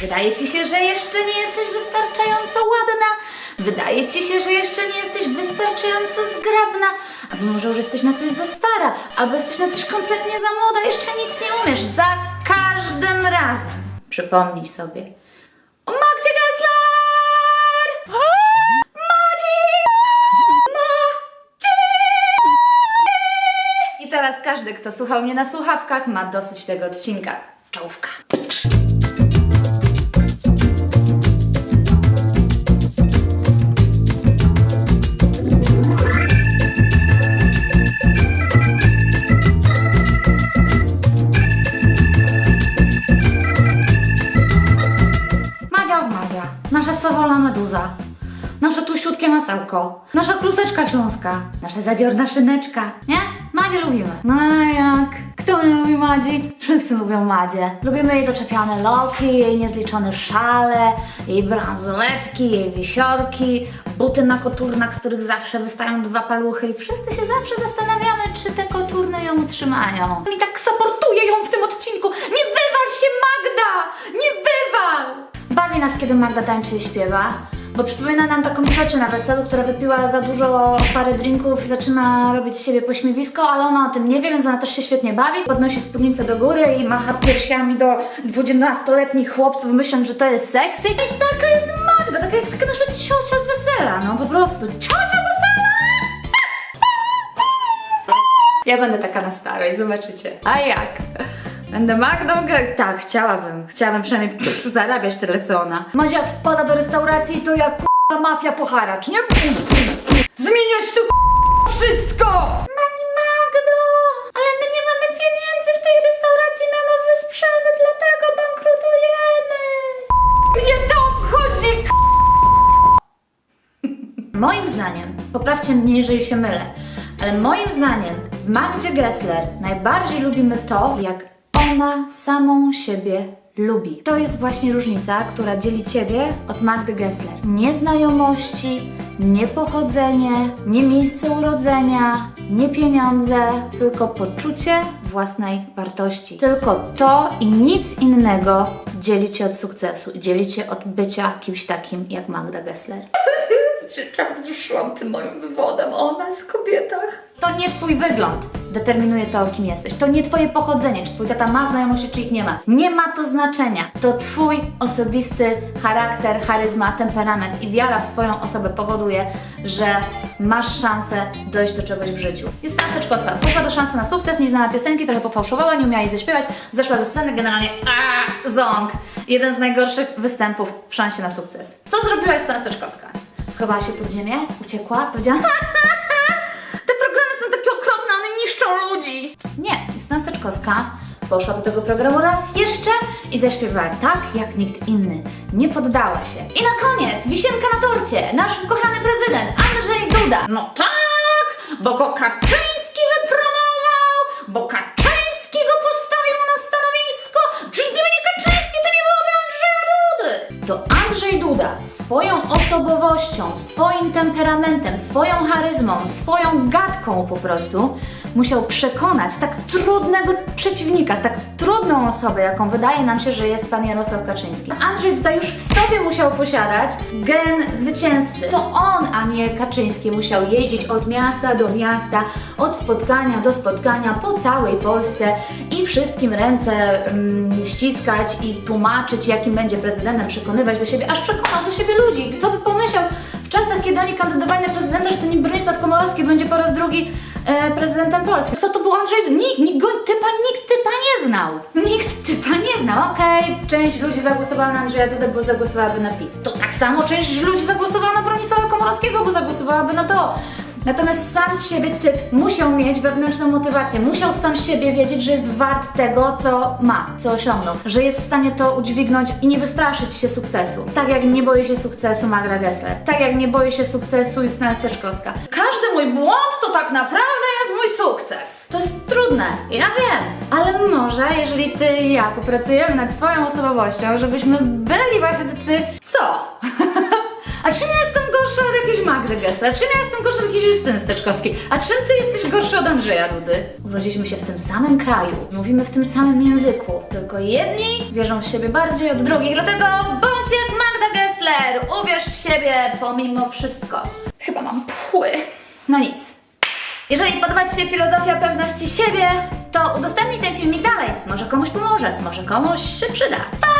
Wydaje ci się, że jeszcze nie jesteś wystarczająco ładna? Wydaje ci się, że jeszcze nie jesteś wystarczająco zgrabna? Albo może już jesteś na coś za stara, albo jesteś na coś kompletnie za młoda, jeszcze nic nie umiesz. Za każdym razem przypomnij sobie o Magdzie Gessler! Madzi! Madzi! I teraz każdy, kto słuchał mnie na słuchawkach, ma dosyć tego odcinka. Czołówka. Meduza, nasze tusiutkie masełko, nasza kluseczka śląska, nasza zadziorna szyneczka, nie? Madzie lubimy. No jak? Kto nie lubi Madzi? Wszyscy lubią Madzie. Lubimy jej doczepiane loki, jej niezliczone szale, jej bransoletki, jej wisiorki, buty na koturnach, z których zawsze wystają dwa paluchy i wszyscy się zawsze zastanawiamy, czy te koturny ją utrzymają. Mi tak supportuje ją w tym odcinku. Nie wywal się Magda! Nie wywal! Bawi nas, kiedy Magda tańczy i śpiewa, bo przypomina nam taką ciocię na weselu, która wypiła za dużo parę drinków i zaczyna robić z siebie pośmiewisko, ale ona o tym nie wie, więc ona też się świetnie bawi. Podnosi spódnicę do góry i macha piersiami do 12-letnich chłopców, myśląc, że to jest sexy. I taka jest Magda, taka jak taka nasza ciocia z wesela, no po prostu. Ciocia z wesela! Ja będę taka na starość, zobaczycie. A jak? Będę Magdą? Ge- Tak, chciałabym. Chciałabym przynajmniej zarabiać tyle co ona. Madzia jak wpada do restauracji, to jak k***a mafia poharacz, nie? Zmieniać tu k***a wszystko! Pani Magdo, ale my nie mamy pieniędzy w tej restauracji na nowy sprzęt, dlatego bankrutujemy. Mnie to obchodzi, k***a! Moim zdaniem, poprawcie mnie, jeżeli się mylę, ale moim zdaniem w Magdzie Gessler najbardziej lubimy to, jak ona samą siebie lubi. To jest właśnie różnica, która dzieli Ciebie od Magdy Gessler. Nie znajomości, nie pochodzenie, nie miejsce urodzenia, nie pieniądze, tylko poczucie własnej wartości. Tylko to i nic innego dzieli Cię od sukcesu, dzieli Cię od bycia kimś takim jak Magda Gessler się prawie wzruszyłam tym moim wywodem o nas, kobietach. To nie twój wygląd determinuje to, kim jesteś. To nie twoje pochodzenie, czy twój tata ma znajomości, czy ich nie ma. Nie ma to znaczenia. To twój osobisty charakter, charyzma, temperament i wiara w swoją osobę powoduje, że masz szansę dojść do czegoś w życiu. Jest Steczkowska. Poszła do szansy na sukces, nie znała piosenki, trochę pofałszowała, nie umiała jej zaśpiewać, zeszła ze sceny, generalnie a ząg. Jeden z najgorszych występów w szansie na sukces. Co zrobiła Justyna Steczkowska? Schowała się pod ziemię, uciekła, powiedziała Te programy są takie okropne, one niszczą ludzi. Nie, Justyna Steczkowska poszła do tego programu raz jeszcze i zaśpiewała tak, jak nikt inny. Nie poddała się. I na koniec, wisienka na torcie, nasz ukochany prezydent Andrzej Duda. No tak, bo go Kaczyński wypromował, bo Kaczyński go postawił na stanowisko. Przecież gdyby Kaczyński, to nie byłoby Andrzeja Dudy. To Andrzej Duda swoją osobowością, swoim temperamentem, swoją charyzmą, swoją gadką po prostu musiał przekonać tak trudnego przeciwnika, tak trudną osobę, jaką wydaje nam się, że jest pan Jarosław Kaczyński. Andrzej Duda już w sobie musiał posiadać gen zwycięzcy. To on, a nie Kaczyński musiał jeździć od miasta do miasta, od spotkania do spotkania po całej Polsce i wszystkim ręce mm, ściskać i tłumaczyć, jakim będzie prezydentem, przekonywać do siebie, aż przekonał do siebie ludzi. Kto by pomyślał w czasach, kiedy oni kandydowali na prezydenta, że to nie Bronisław Komorowski będzie po raz drugi e, prezydentem Polski. Kto to był Andrzej? Nikt, nikt, typa, nikt typa nie znał. Nikt typa nie znał. Okej, część ludzi zagłosowała na Andrzeja Dudę, bo zagłosowałaby na PiS. To tak samo część ludzi zagłosowała na Bronisława Komorowskiego, bo zagłosowałaby na PO. Natomiast sam z siebie typ musiał mieć wewnętrzną motywację, musiał sam z siebie wiedzieć, że jest wart tego, co ma, co osiągnął, że jest w stanie to udźwignąć i nie wystraszyć się sukcesu. Tak jak nie boi się sukcesu Magda Gessler, tak jak nie boi się sukcesu Justyna Steczkowska. Każdy mój błąd to tak naprawdę jest mój sukces. To jest trudne, ja wiem, ale może jeżeli ty i ja popracujemy nad swoją osobowością, żebyśmy byli właśnie tacy, co? A czym ja jestem gorsza od jakiejś Magdy Gessler? Czym ja jestem gorsza od jakiejś Justyny Steczkowskiej? A czym ty jesteś gorszy od Andrzeja Dudy? Urodziliśmy się w tym samym kraju, mówimy w tym samym języku. Tylko jedni wierzą w siebie bardziej od drugich, dlatego bądź jak Magda Gessler! Uwierz w siebie pomimo wszystko. Chyba mam pchły. No nic. Jeżeli podoba Ci się filozofia pewności siebie, to udostępnij ten filmik dalej. Może komuś pomoże, może komuś się przyda. Pa!